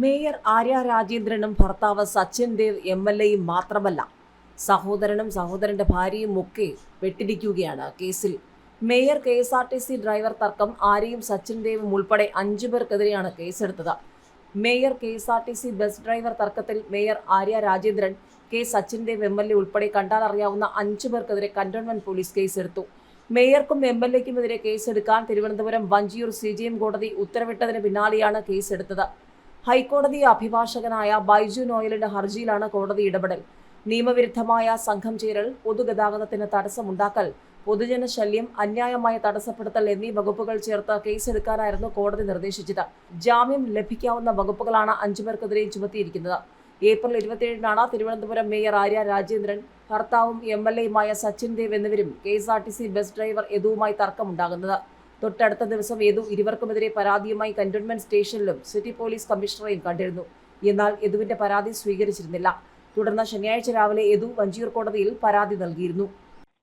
Mayor Arya രാജേന്ദ്രനും ഭർത്താവ് Sachin Dev M L എയും മാത്രമല്ല സഹോദരനും സഹോദരന്റെ ഭാര്യയും ഒക്കെ വെട്ടിടിക്കുകയാണ് കേസിൽ. Mayor K S R T C driver തർക്കം ആര്യയും സച്ചിൻ ദേവും ഉൾപ്പെടെ അഞ്ചു പേർക്കെതിരെയാണ് കേസെടുത്തത്. Mayor K S R T C bus driver തർക്കത്തിൽ mayor Arya Rajendran K Sachin Dev M L A ഉൾപ്പെടെ കണ്ടാലറിയാവുന്ന അഞ്ചു പേർക്കെതിരെ കന്റോൺമെന്റ് പോലീസ് കേസെടുത്തു. മേയർക്കും എം എൽ എക്കുമെതിരെ കേസെടുക്കാൻ Thiruvananthapuram Vanchiyoor C G M കോടതി ഉത്തരവിട്ടതിന് പിന്നാലെയാണ് കേസെടുത്തത്. ഹൈക്കോടതി അഭിഭാഷകനായ ബൈജു നോയലിന്റെ ഹർജിയിലാണ് കോടതി ഇടപെടൽ. നിയമവിരുദ്ധമായ സംഘം ചേരൽ പൊതുഗതാഗതത്തിന് തടസ്സമുണ്ടാക്കൽ പൊതുജന ശല്യം അന്യായമായ തടസ്സപ്പെടുത്തൽ എന്നീ വകുപ്പുകൾ ചേർത്ത് കേസെടുക്കാനായിരുന്നു കോടതി നിർദ്ദേശിച്ചത്. ജാമ്യം ലഭിക്കാവുന്ന വകുപ്പുകളാണ് അഞ്ചുപേർക്കെതിരെയും ചുമത്തിയിരിക്കുന്നത്. ഏപ്രിൽ ഇരുപത്തിയേഴിനാണ് തിരുവനന്തപുരം മേയർ ആര്യ രാജേന്ദ്രൻ ഭർത്താവും എം എൽ എയുമായ സച്ചിൻ ദേവ് എന്നിവരും K S R T C bus driver യദുവുമായി തർക്കമുണ്ടാകുന്നത്. തൊട്ടടുത്ത ദിവസം യദു ഇരുവർക്കുമെതിരെ പരാതിയുമായി കന്റോൺമെന്റ് സ്റ്റേഷനിലും സിറ്റി പോലീസ് കമ്മീഷണറെയും കണ്ടിരുന്നു. എന്നാൽ യദുവിന്റെ പരാതി സ്വീകരിച്ചിരുന്നില്ല. തുടർന്ന് ശനിയാഴ്ച രാവിലെ യദു വഞ്ചിയൂർ കോടതിയിൽ പരാതി നൽകിയിരുന്നു.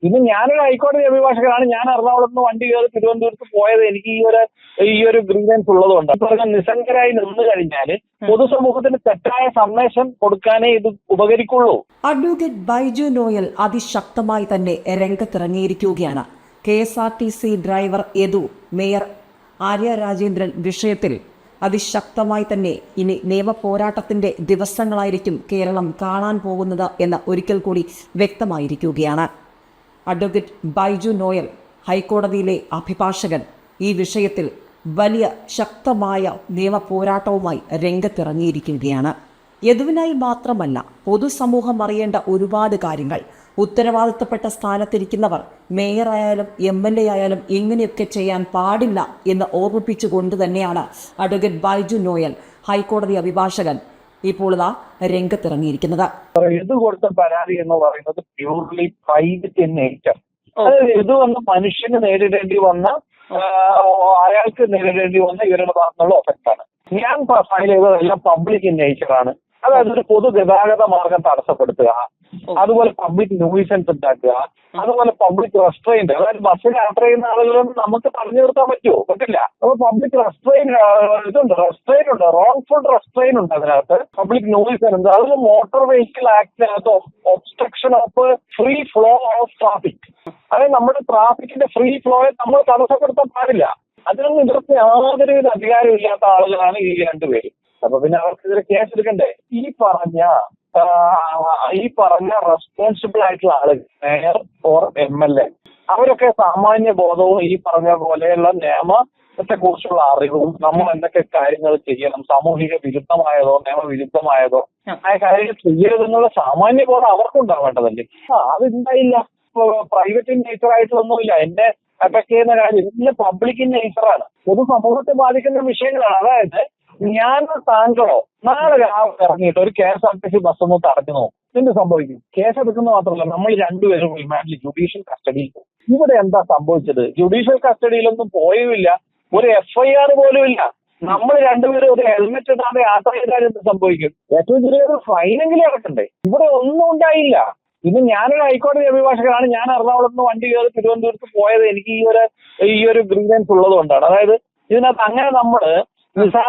പിന്നെ ഞാനൊരു ഹൈക്കോടതി അഭിഭാഷകനാണ്. ഞാൻ എറണാകുളത്ത് നിന്ന് വണ്ടി കയറി തിരുവനന്തപുരത്ത് പോയത് എനിക്ക് ഈ ഒരു ഈ ഒരു ഗ്രീവൻസ് ഉള്ളതുകൊണ്ട്. പറഞ്ഞ നിസ്സംഗരായി നിന്ന് കഴിഞ്ഞാൽ പൊതുസമൂഹത്തിന് തെറ്റായ സന്ദേശം കൊടുക്കാനേ ഇത് ഉപകരിക്കുള്ളൂ. അഡ്വക്കേറ്റ് ബൈജു നോയൽ അതിശക്തമായി തന്നെ രംഗത്തിറങ്ങിയിരിക്കുകയാണ്. K S R T C driver Yadu mayor Arya Rajendran വിഷയത്തിൽ അതിശക്തമായി തന്നെ ഇനി നിയമ പോരാട്ടത്തിന്റെ ദിവസങ്ങളായിരിക്കും കേരളം കാണാൻ പോകുന്നത് എന്ന് ഒരിക്കൽ കൂടി വ്യക്തമായിരിക്കുകയാണ്. അഡ്വക്കേറ്റ് ബൈജു നോയൽ ഹൈക്കോടതിയിലെ അഭിഭാഷകൻ ഈ വിഷയത്തിൽ വലിയ ശക്തമായ നിയമ പോരാട്ടവുമായി രംഗത്തിറങ്ങിയിരിക്കുകയാണ്. യദുവിനായി മാത്രമല്ല പൊതുസമൂഹം അറിയേണ്ട ഒരുപാട് കാര്യങ്ങൾ ഉത്തരവാദിത്തപ്പെട്ട സ്ഥാനത്തിരിക്കുന്നവർ മേയറായാലും എം എൽ എ ആയാലും ഇങ്ങനെയൊക്കെ ചെയ്യാൻ പാടില്ല എന്ന് ഓർമ്മിപ്പിച്ചുകൊണ്ട് തന്നെയാണ് അഡ്വക്കേറ്റ് ബൈജു നോയൽ ഹൈക്കോടതി അഭിഭാഷകൻ ഇപ്പോൾ ഇതാ രംഗത്തിറങ്ങിയിരിക്കുന്നത്. ഇത് കൊടുത്ത പരാതി എന്ന് പറയുന്നത് പ്യൂർലി പ്രൈവറ്റ് ഇൻ നേച്ചർ അതായത് ഇത് വന്ന മനുഷ്യന് നേരിടേണ്ടി വന്ന അയാൾക്ക് നേരിടേണ്ടി വന്ന ഇവരുടെ ഭാഗത്തുള്ള ഒഫക്റ്റാണ് ആണ്. ഞാൻ ഫയൽ ചെയ്തതെല്ലാം പബ്ലിക് ഇൻ നേച്ചറാണ് അതായത് ഒരു പൊതുഗതാഗത മാർഗം തടസ്സപ്പെടുത്തുക. അതുപോലെ പബ്ലിക് ന്യൂയിസൻസ് ഉണ്ടാക്കുക. അതുപോലെ പബ്ലിക് റെസ്ട്രെയിന്റ് അതായത് ബസ്സിൽ യാത്ര ചെയ്യുന്ന ആളുകളൊന്നും നമുക്ക് പറഞ്ഞു നിർത്താൻ പറ്റുമോ? പറ്റില്ല. അപ്പൊ പബ്ലിക് റെസ്ട്രെയിൻ ഇതുണ്ട്. റെസ്ട്രെയിൻ ഉണ്ട്. റോങ് ഫുൾ റെസ്ട്രെയിൻ ഉണ്ട് അതിനകത്ത്. പബ്ലിക് ന്യൂയിസൻസ് ഉണ്ട്. അതിൽ motor vehicle ആക്ടിനകത്ത് obstruction of free flow of traffic അതായത് നമ്മുടെ ട്രാഫിക്കിന്റെ ഫ്രീ ഫ്ലോയെ നമ്മൾ തടസ്സപ്പെടുത്താൻ പാടില്ല. അതിനൊന്നും ഇവർക്ക് യാതൊരുവിധ അധികാരമില്ലാത്ത ആളുകളാണ് ഈ രണ്ടുപേരും. അപ്പൊ പിന്നെ അവർക്കെതിരെ കേസ് എടുക്കണ്ടേ? ഈ പറഞ്ഞ ഈ പറഞ്ഞ റെസ്പോൺസിബിൾ ആയിട്ടുള്ള ആളുകൾ mayor or M L A അവരൊക്കെ സാമാന്യ ബോധവും ഈ പറഞ്ഞ പോലെയുള്ള നിയമത്തെ കുറിച്ചുള്ള അറിവും നമ്മൾ എന്തൊക്കെ കാര്യങ്ങൾ ചെയ്യണം സാമൂഹിക വിരുദ്ധമായതോ നിയമവിരുദ്ധമായതോ ആ. കാര്യങ്ങൾ ചെയ്യരുതെന്നുള്ള സാമാന്യ ബോധം അവർക്കുണ്ടാവേണ്ടതല്ലേ? അതുണ്ടായില്ല. പ്രൈവറ്റ് നേച്ചർ ആയിട്ടുള്ളൊന്നുമില്ല എന്റെ അഫക്ട് ചെയ്യുന്ന കാര്യം ഇതിന്റെ പബ്ലിക് നേച്ചറാണ് പൊതുസമൂഹത്തെ ബാധിക്കുന്ന വിഷയങ്ങളാണ്. അതായത് ഞാനോ താങ്കളോ? നാളെ രാവിലെ ഇറങ്ങിയിട്ട് ഒരു K S R T C bus ഒന്ന് തടഞ്ഞു നോക്കും. എന്ത് സംഭവിക്കും? കേസ് എടുക്കുന്ന മാത്രമല്ല നമ്മൾ രണ്ടുപേരും റിമാൻഡിൽ ജുഡീഷ്യൽ കസ്റ്റഡിയിൽ പോകും. ഇവിടെ എന്താ സംഭവിച്ചത്? ജുഡീഷ്യൽ കസ്റ്റഡിയിലൊന്നും പോയുമില്ല. ഒരു എഫ്ഐആർ പോലും ഇല്ല. നമ്മൾ രണ്ടുപേരും ഒരു ഹെൽമെറ്റ് ഇടാതെ യാത്ര ചെയ്താൽ എന്ത് സംഭവിക്കും? ഏറ്റവും ചെറിയൊരു ഫൈനെങ്കിലും അടക്കണ്ടേ. ഇവിടെ ഒന്നും ഉണ്ടായില്ല. ഇന്ന് ഞാനൊരു ഹൈക്കോടതി അഭിഭാഷകനാണ്. ഞാൻ എറണാകുളത്ത് നിന്ന് വണ്ടി കയറി തിരുവനന്തപുരത്ത് പോയത് എനിക്ക് ഈ ഒരു ഈ ഒരു ഗ്രീവൻസ് ഉള്ളത് കൊണ്ടാണ് അതായത് ഇതിനകത്ത് അങ്ങനെ നമ്മൾ നിസാ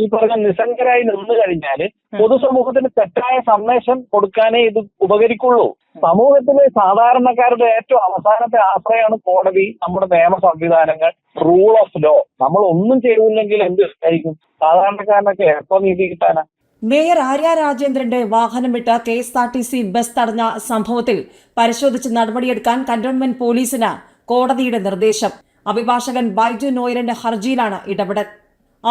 ഈ പറഞ്ഞ നിസ്സംഗരായി നിന്ന് കഴിഞ്ഞാൽ പൊതുസമൂഹത്തിന് തെറ്റായ സന്ദേശം കൊടുക്കാനേ ഇത് ഉപകരിക്കുള്ളൂ. സമൂഹത്തിലെ സാധാരണക്കാരുടെ ഏറ്റവും അവസാനത്തെ ആശ്രയമാണ് കോടതി നമ്മുടെ നിയമ സംവിധാനങ്ങൾ റൂൾ ഓഫ് ലോ നമ്മൾ ഒന്നും ചെയ്തില്ലെങ്കിൽ എന്ത് ആയിരിക്കും? സാധാരണക്കാരനൊക്കെ എപ്പോ നീതി കിട്ടാനാ? മേയർ ആര്യ രാജേന്ദ്രന്റെ വാഹനം വിട്ട K S R T C bus തടഞ്ഞ സംഭവത്തിൽ പരിശോധിച്ച് നടപടിയെടുക്കാൻ കന്റോൺമെന്റ് പോലീസിന് കോടതിയുടെ നിർദ്ദേശം. അഭിഭാഷകൻ ബൈജു നോയറിന്റെ ഹർജിയിലാണ് ഇടപെടൽ.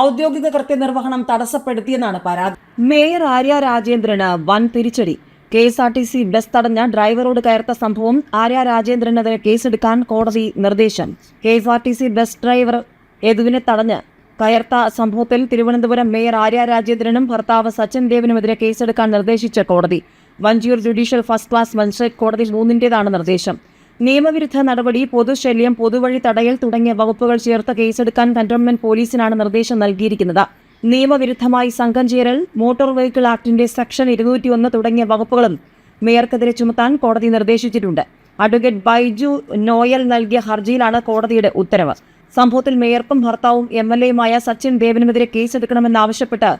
ഔദ്യോഗിക കൃത്യനിർവഹണം തടസ്സപ്പെടുത്തിയെന്നാണ് പരാതി. മേയർ ആര്യ രാജേന്ദ്രന് വൻ തിരിച്ചടി. K S R T C bus തടഞ്ഞ ഡ്രൈവറോട് കയർത്ത സംഭവം ആര്യ രാജേന്ദ്രനെതിരെ കേസെടുക്കാൻ കോടതി നിർദ്ദേശം. K S R T C bus driver യദുവിനെ തടഞ്ഞ് കയർത്ത സംഭവത്തിൽ തിരുവനന്തപുരം മേയർ ആര്യ രാജേന്ദ്രനും ഭർത്താവ് സച്ചിൻ ദേവിനുമെതിരെ കേസെടുക്കാൻ നിർദ്ദേശിച്ച കോടതി. Vanchiyoor judicial first class magistrate കോടതി മൂന്നിന്റേതാണ് നിർദ്ദേശം. നിയമവിരുദ്ധ നടപടി പൊതുശല്യം പൊതുവഴി തടയൽ തുടങ്ങിയ വകുപ്പുകൾ ചേർത്ത് കേസെടുക്കാൻ കന്റോൺമെന്റ് പോലീസിനാണ് നിർദ്ദേശം നൽകിയിരിക്കുന്നത്. നിയമവിരുദ്ധമായി സംഘം ചേരൽ മോട്ടോർ വെഹിക്കിൾ ആക്ടിന്റെ സെക്ഷൻ ഇരുന്നൂറ്റിയൊന്ന് തുടങ്ങിയ വകുപ്പുകളും മേയർക്കെതിരെ ചുമത്താൻ കോടതി നിർദ്ദേശിച്ചിട്ടുണ്ട്. അഡ്വക്കേറ്റ് ബൈജു നോയൽ നൽകിയ ഹർജിയിലാണ് കോടതിയുടെ ഉത്തരവ്. സംഭവത്തിൽ മേയർക്കും ഭർത്താവും എം എൽ എയുമായ സച്ചിൻ ദേവനുമെതിരെ കേസെടുക്കണമെന്നാവശ്യപ്പെട്ട്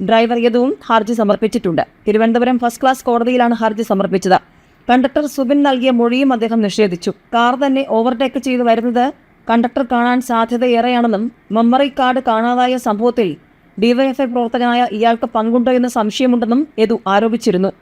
ഡ്രൈവർ യദുവും ഹർജി സമർപ്പിച്ചിട്ടുണ്ട്. തിരുവനന്തപുരം ഫസ്റ്റ് ക്ലാസ് കോടതിയിലാണ് ഹർജി സമർപ്പിച്ചത്. കണ്ടക്ടർ സുബിൻ നൽകിയ മൊഴിയും അദ്ദേഹം നിഷേധിച്ചു. കാർ തന്നെ ഓവർടേക്ക് ചെയ്തു വരുന്നത് കണ്ടക്ടർ കാണാൻ സാധ്യതയേറെയാണെന്നും മെമ്മറി കാർഡ് കാണാതായ സംഭവത്തിൽ ഡിവൈഎഫ്ഐ പ്രവർത്തകനായ ഇയാൾക്ക് പങ്കുണ്ടോ എന്ന് സംശയമുണ്ടെന്നും യദു ആരോപിച്ചിരുന്നു.